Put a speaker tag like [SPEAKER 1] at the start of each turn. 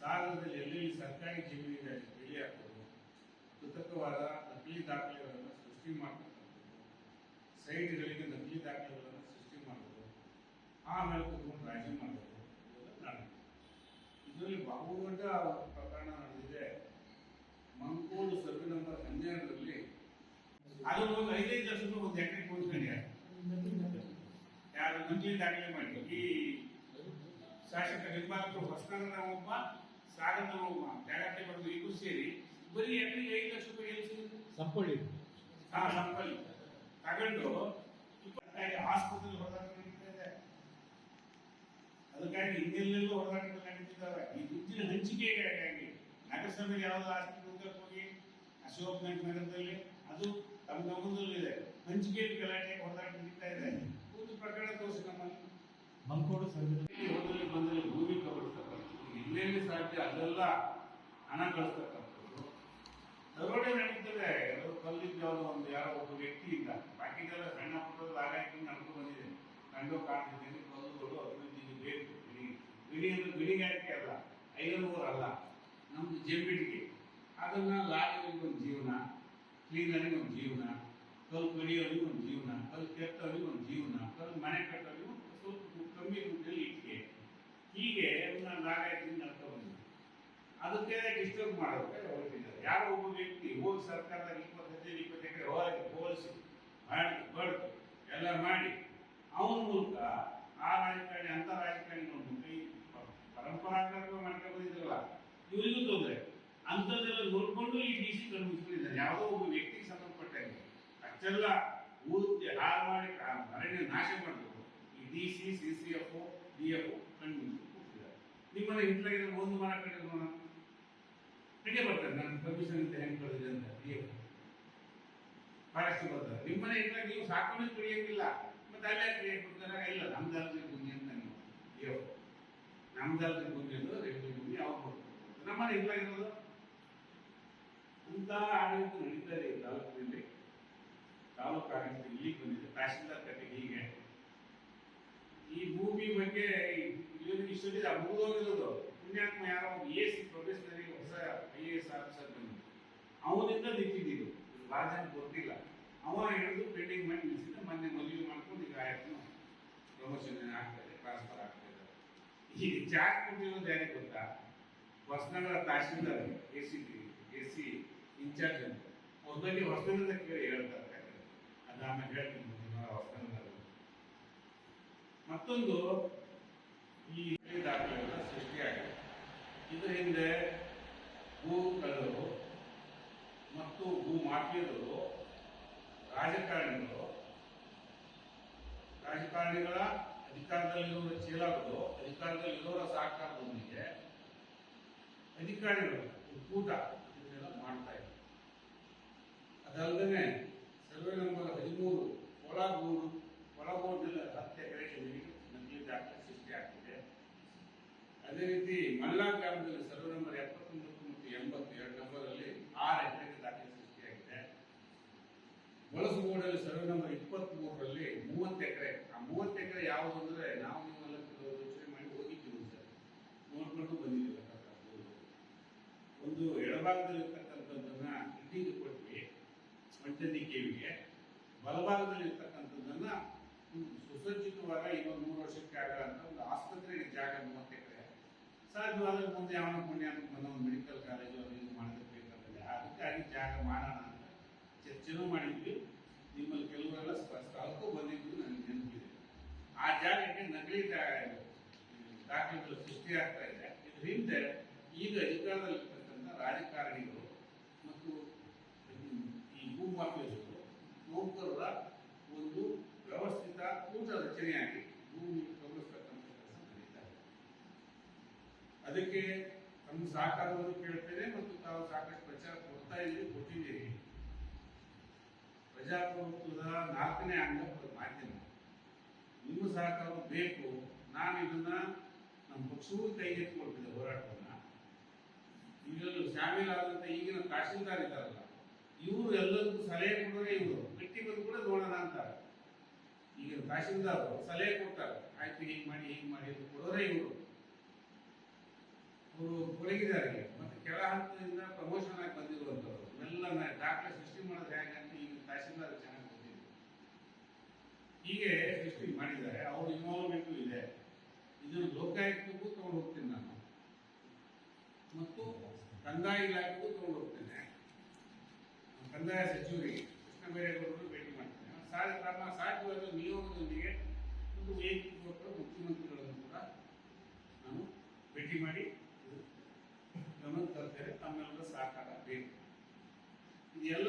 [SPEAKER 1] ಸಾಗರದಲ್ಲಿ ಎಲ್ಲೆಲ್ಲಿ ಸರ್ಕಾರಿ ಅಲ್ಲಿ ಬೆಳೆ ಹಾಕೋದು ಕೃತಕವಾದ ನಕಲಿ ದಾಖಲೆಗಳನ್ನು ಸೃಷ್ಟಿ ಮಾಡತಕ್ಕಂಥದ್ದು ಸೈಟ್ಗಳಿಗೆ ನಕಲಿ ದಾಖಲೆಗಳನ್ನು ಸೃಷ್ಟಿ ಮಾಡೋದು ಆಮೇಲೆ ಕುತ್ಕೊಂಡು ರಾಜಿ ಮಾಡೋದು ಇವೆಲ್ಲ ಇದರಲ್ಲಿ ಬಹುದೊಡ್ಡ ಪ್ರಕರಣ ನಡೆದಿದೆ. ಮಂಗೋಲು ಸರ್ವೆ ನಂಬರ್ ಹನ್ನೆರಡರಲ್ಲಿ ಅದು ಒಂದು ಐದೈದು ಲಕ್ಷ ರೂಪಾಯಿ ಒಂದು ಎಕರೆ ಕೂತ್ಕೊಂಡಿದ್ದಾರೆ ಯಾರು ನಕಲಿ ದಾಖಲೆ ಮಾಡಿ ಈ ಶಾಸಕ ನಿರ್ಮಾಪಕರು ಹೊಸನಗರ ಒಬ್ಬ ಒಬ್ಬ ಜಾಗಕ್ಕೆ ಬಂದು ಇಬ್ಬರು ಸೇರಿ ಬರೀ ಎಕರೆಗೆ ಐದು ಲಕ್ಷ ರೂಪಾಯಿ ಎಲ್ಲಿ ಸಿಗುತ್ತೆ
[SPEAKER 2] ಸಂಪಳ್ಳಿ.
[SPEAKER 1] ಹಾ ಸಂಪಲ್ಲಿ ತಗೊಂಡು ಇಪ್ಪತ್ತೈದು ಆಸ್ಪತ್ರೆ ಹೊರದಾಟ ನಡೀತಾ ಅದಕ್ಕಾಗಿ ಇನ್ನೆಲ್ಲೆಲ್ಲೂ ಹೊರದಾಟ ನಡೀತಿದ್ದಾರೆ ಈ ದುಡ್ಡಿನ ಹಂಚಿಕೆಗಾಗಿ ನಗರಸಭೆಗೆ ಯಾವ್ದು ಆಸ್ಪತ್ರೆ ಹೋಗಿ ಅಶೋಕ್ ನಗರದಲ್ಲಿ ಅದು ತಮ್ಮ ಗಮನದಲ್ಲಿದೆ ಹಂಚಿಕೆಯಲ್ಲಿ ಗಲಾಟೆ ಹೊರದಾಟ ನಡೀತಾ ಇದೆ. ಒಂದು ಪ್ರಕರಣ ತೋರಿಸಿ ನಮ್ಮಲ್ಲಿ.
[SPEAKER 2] ಮಂಕೋಡು ಸರ್ವೆ
[SPEAKER 1] ಬಂದಲ್ಲಿ ಎಲ್ಲೆಲ್ಲಿ ಸಾಧ್ಯ ಅಲ್ಲೆಲ್ಲ ಹಣ ಗಳಿಸ್ತಕ್ಕಂಥದ್ದು ದರೋಡೆ ನಡೀತದೆ ಕಲ್ಲಿದ್ದು ಯಾವುದೋ ಒಂದು ಯಾರೋ ಒಬ್ಬ ವ್ಯಕ್ತಿಯಿಂದ. ಬಾಕಿದೆಲ್ಲ ಸಣ್ಣ ಪುಟ್ಟದ ಆಗಾಯ್ತು ನಡ್ಕೊಂಡು ಬಂದಿದೆ. ಕಂಡು ಕಾಣ್ತಿದ್ದೀನಿ, ಕಲ್ಲುಗಳು ಅಭಿವೃದ್ಧಿಗೆ ಬೇಕು, ಬಿಡಿ. ಅಂದ್ರೆ ಬಿಡಿಗಾರಿಕೆ ಅಲ್ಲ ಐನೂರು ಅಲ್ಲ, ನಮ್ದು ಜೆಂಬಿಟಿಗೆ ಅದನ್ನ ಲಾರಿಗಳಿಗೆ ಒಂದು ಜೀವನ ಕ್ಲೀನರಿಗೆ ಒಂದು ಜೀವನ, ಕಲ್ಲು ಕಡಿಯೋರಿಗೆ ಒಂದು ಜೀವನ, ಕಲ್ಲು ಕೆತ್ತೋರಿಗೆ ಒಂದು ಜೀವನ ಕಲ್ಲು ಮನೆ ಕಟ್ಟೋರಿಗೆ ಒಂದು ಸ್ವಲ್ಪ ಕಮ್ಮಿ ದುಡ್ಡಲ್ಲಿ ಇಟ್ಟಿಗೆ ಹೀಗೆ ಒಂದು ನಾಲ್ಕೈದು ನಡ್ಕೊಂಡು ಬಂದಿದೆ ಅದಕ್ಕೆ ಡಿಸ್ಟರ್ಬ್ ಮಾಡೋದು. ಹೊರಟಿದ್ದಾರೆ ಯಾರೋ ಒಬ್ಬ ವ್ಯಕ್ತಿ ಹೋಗಿ ಸರ್ಕಾರದಾಗ ಇಪ್ಪತ್ತು ಹದಿನೈದು ಇಪ್ಪತ್ತು ಎಕರೆ ಹೋಗಿ ಹೋಲಿಸಿ ಮಾಡಿ ಬಡ್ತು ಎಲ್ಲ ಮಾಡಿ, ಅವನ ಮೂಲಕ ಆ ರಾಜಕಾರಣಿ, ಅಂತ ರಾಜಕಾರಣಿಗಳ ಮೂಲಕ ಪರಂಪರಾಗತ ಮಾಡ್ಕೊಂಡು ಇವರಿಗೂ ತೊಂದರೆ. ಅಂಥದ್ದೆಲ್ಲ ನೋಡ್ಕೊಂಡು ಈ ಡಿ ಸಿ ಕಣ್ಮುಚ್ಕೊಂಡಿದ್ದಾರೆ. ಯಾವುದೋ ಒಬ್ಬ ವ್ಯಕ್ತಿಗೆ ಸಂಬಂಧಪಟ್ಟಂಗೆ ಅಷ್ಟೆಲ್ಲ ಊರ್ತಿ ಹಾಳು ಮಾಡಿ ಅರಣ್ಯ ನಾಶ ಮಾಡಬೇಕು. ಈ D C C C F D F ಕಂಡು ಕೂತಿದ್ದಾರೆ. ನಿಮ್ಮನೆ ಹಿಟ್ಲಾಗಿರೋ ಒಂದು ಮರ ನೋಡೋಣ. ಹೇಗೆ ಬರ್ತಾರೆ ನನ್ನ ಪರ್ಮಿಷನ್ ಅಂತ ಹೆಂಗ್ ಕಳೆದಿದೆ ಅಂತ ಫಾರೆಸ್ಟ್ ಬರ್ತಾರೆ ನಿಮ್ಮನೆ ಇದ್ರೆ ನೀವು ಸಾಕೊಂಡು ಕುಡಿಯಂಗಿಲ್ಲ, ಮತ್ತೆ ಅಲ್ಲೇ ಕ್ರಿಯೇಟ್ ಕೊಡ್ತಾರೆ ಇಲ್ಲ ನಮ್ದಲ್ರಿ ಭೂಮಿ ಅಂತ ನೀವು ಅಯ್ಯೋ ನಮ್ಮ ನಮ್ದಲ್ರಿ ಭೂಮಿ ಅದು ರೆವಿನ್ಯೂ ಭೂಮಿ, ಅವ್ರು ಕೊಡ್ತಾರೆ ನಮ್ಮನೆ ಇರೋದು ಅಂತ ಆಡಳಿತ ನಡೀತಾ ಇದೆ ತಾಲೂಕಿನಲ್ಲಿ. ತಾಲೂಕು ಆಡಳಿತ ಇಲ್ಲಿಗೆ ಬಂದಿದೆ, ತಹಸೀಲ್ದಾರ್ ಕತೆಗೆ ಹೀಗೆ. ಈ ಭೂಮಿ ಬಗ್ಗೆ ಇವರಿಗೆ ಇಷ್ಟೊಂದಿದೆ ಮುಗಿದೋಗಿರೋದು ಪುಣ್ಯಾತ್ಮ ಯಾರೋ ಎ ಸಿ ಪ್ರೊಫೆಷನರಿ ಹೊಸ ಐ ಎ ಎಸ್ ಆಫೀಸರ್ ಬಂದು ಅವನಿಂದ ನಿಂತಿದ್ದು ಭಾಳ ಜನ ಗೊತ್ತಿಲ್ಲ. ಅವ ಹಿಡಿದು ಪೆಂಡಿಂಗ್ ಮಾಡಿ ನಿಲ್ಸಿದ್ದ ಮೊನ್ನೆ ಮದುವೆ ಮಾಡ್ಕೊಂಡು ಈಗ ಆಯ್ತು ಪ್ರಮೋಷನ್ ಆಗ್ತದೆ ಟ್ರಾನ್ಸ್ಫರ್ ಆಗ್ತದೆ ಈ ಜಾಗ ಕೊಟ್ಟಿರೋದು ಯಾರಿಗೆ ಗೊತ್ತಾ? Hosanagara tahsildar A C A C in charge ಅಂತ. ಅವ್ರ ಹೊಸನಗರದ ಕೇಳಿ ಹೇಳ್ತಾರೆ ಅದು ಆಮೇಲೆ ಹೇಳ್ತೀನಿ ಹೊಸನಗರ ಮತ್ತೊಂದು ಈ ದಾಖಲೆಗಳ ಸೃಷ್ಟಿಯಾಗಿದೆ. ಇದರ ಹಿಂದೆ ಭೂ ಕಳ್ಳರು ಮತ್ತು ಭೂ ಮಾಫಿಯರು ರಾಜಕಾರಣಿಗಳು, ರಾಜಕಾರಣಿಗಳ ಅಧಿಕಾರದಲ್ಲಿರೋರ ಚೀಲಗಳು ಅಧಿಕಾರದಲ್ಲಿರೋರ ಸಹಕಾರದೊಂದಿಗೆ ಅಧಿಕಾರಿಗಳು, ಒಕ್ಕೂಟ ಇದನ್ನೆಲ್ಲ ಮಾಡ್ತಾ ಇದ್ದಾರೆ. ಅದಲ್ಲದೆ ಸರ್ವೆ ಹದಿಮೂರು ಒಳಗೂರು ಒಳಗೋಡಿನ ಹತ್ತು ಎಕರೆ ಜಮೀನಿಗೆ ನಕಲಿ ದಾಖಲೆ ಸೃಷ್ಟಿ ಆಗ್ತಿದೆ ಅದೇ ರೀತಿ ಮಲ್ಲಾ ಗ್ರಾಮದಲ್ಲಿ ಸರ್ವೆ ನಂಬರ್ ಎಪ್ಪತ್ತೊಂಬತ್ತು ಮತ್ತು ಎಂಬತ್ತು ಎರಡು ನಂಬರಲ್ಲಿ ಆರು ಎಕರೆಗೆ ದಾಖಲೆ ಸೃಷ್ಟಿಯಾಗಿದೆ ಬಳಸುಗೋಡಲ್ಲಿ ಸರ್ವೆ ನಂಬರ್ ಇಪ್ಪತ್ತ್ ಮೂರರಲ್ಲಿ ಮೂವತ್ತು ಎಕರೆ, ಆ ಮೂವತ್ತು ಎಕರೆ ಯಾವುದು ಅಂದ್ರೆ ನಾವು ನಿಮ್ಮೆಲ್ಲ ಕೆಲವು ಯೋಚನೆ ಮಾಡಿ ಹೋಗಿದ್ದೀವಿ ಸರ್. ನೋಡ್ಕೊಂಡು ಬಂದಿದ್ದೀವಿ. ಒಂದು ಎಡಭಾಗದಲ್ಲಿರ್ತಕ್ಕಂಥದ್ದನ್ನ ಇಟ್ಟಿಗೆ ಕೊಟ್ವಿ ಮಂಚಂದಿ ಕೇವಿಗೆ. ಬಲಭಾಗದಲ್ಲಿ ಇರ್ತಕ್ಕಂಥದ್ದನ್ನ ಒಂದು ಸುಸಜ್ಜಿತವಾದ ಇನ್ನೊಂದು ಮೂರು ವರ್ಷಕ್ಕೆ ಆಗಲ್ಲ ಒಂದು ಆಸ್ಪತ್ರೆಗೆ ಜಾಗ ಮೂವತ್ತು ಎಕರೆ. ಸಾಧ್ಯವಾದ್ರೆ ಮುಂದೆ ಯಾವ ಪುಣ್ಯ ಅಂತ ಒಂದು ಮೆಡಿಕಲ್ ಕಾಲೇಜು ಅದು ಇದು ಅದಕ್ಕೆ ಅದಕ್ಕಾಗಿ ಜಾಗ ಮಾಡೋಣ ಚರ್ಚೆನೂ ಮಾಡಿದ್ವಿ. ನಿಮ್ಮಲ್ಲಿ ಕೆಲವರೆಲ್ಲ ಸ್ಥ- ಸ್ಥಳಕ್ಕೂ ಬಂದಿದ್ದು ನನಗೆ ನೆನಪಿದೆ. ಆ ಜಾಗಕ್ಕೆ ನಕಲಿ ದಾಖಲೆಗಳು ಸೃಷ್ಟಿಯಾಗ್ತಾ ಇದೆ. ಇದ್ರ ಹಿಂದೆ ಈಗ ಅಧಿಕಾರದಲ್ಲಿರ್ತಕ್ಕಂಥ ರಾಜಕಾರಣಿಗಳು ಮತ್ತು ಈ ಭೂಮಾಫಿಯರು ನೌಕರರ ಒಂದು ವ್ಯವಸ್ಥಿತ ಕೂಟ ರಚನೆಯಾಗಿ ಭೂಮಿ ಕಬಳಿಸ್ತಕ್ಕಂಥ ಕೆಲಸ ಅದಕ್ಕೆ ತಮ್ಮ ಸಹಕಾರವನ್ನು ಕೇಳ್ತೇನೆ ಮತ್ತು ತಾವು ಸಾಕಷ್ಟು ಪ್ರಚಾರ ಕೊಡ್ತಾ ಇದ್ದೀವಿ ಕೊಟ್ಟಿದ್ದೀರಿ. ಪ್ರಜಾಪ್ರಭುತ್ವದ ನಾಲ್ಕನೇ ಅಂಗ ಮಾಧ್ಯಮ. ನಿಮ್ಮ ಸಹಕಾರ ಬೇಕು. ನಾನು ಇದನ್ನ ನಮ್ಮ ಪಕ್ಷವೂ ಕೈಗೆತ್ತಿಕೊಳ್ತಿದ್ದೆ ಹೋರಾಟವನ್ನ. ಇದರಲ್ಲೂ ಶಾಮೀಲಾದಂತ ಈಗಿನ ತಹಶೀಲ್ದಾರ್ ಇದ್ದಾರಲ್ಲ, ಇವರು ಎಲ್ಲರಿಗೂ ಸಲಹೆ ಕೊಡೋರೆ ಇವರು. ಬಿಟ್ಟಿ ಬಂದು ಕೂಡ ನೋಡೋಣ ಅಂತಾರೆ. ಈಗಿನ ತಹಶೀಲ್ದಾರ್ ಸಲಹೆ ಕೊಡ್ತಾರೆ. ಆಯ್ತು, ಹೀಗೆ ಮಾಡಿ ಹೀಗೆ ಮಾಡಿ ಅಂತ ಕೊಡೋರೆ ಇವರು. ಅವರು ಕೊಡಗಿ ಹೀಗೆ ಸೃಷ್ಟಿ ಮಾಡಿದ್ದಾರೆ, ಅವ್ರ ಇನ್ವಾಲ್ವ್ಮೆಂಟು ಇದೆ. ಇದನ್ನು ಲೋಕಾಯುಕ್ತಕ್ಕೂ ತಗೊಂಡು ಹೋಗ್ತೀನಿ ನಾನು. ಮತ್ತು ಕಂದಾಯ ಇಲಾಖೆಗೂ ತಗೊಂಡು ಹೋಗ್ತೇನೆ. ಕಂದಾಯ ಸಚಿವರಿಗೆ ಕೃಷ್ಣ ಭೇಟಿ ಮಾಡ್ತೇನೆ. ಸಾಲ ತಮ್ಮ ಸಾಧ್ಯವಾದ ನಿಯೋಗದೊಂದಿಗೆ ಒಂದು ವೈಯಕ್ತಿಕ ಮುಖ್ಯಮಂತ್ರಿಗಳನ್ನು ಕೂಡ ನಾನು ಭೇಟಿ ಮಾಡಿ ಗಮನ ತರ್ತೇನೆ. ತಮ್ಮೆಲ್ಲರ ಸಹಕಾರ ಬೇಕು. ಇದೆಲ್ಲ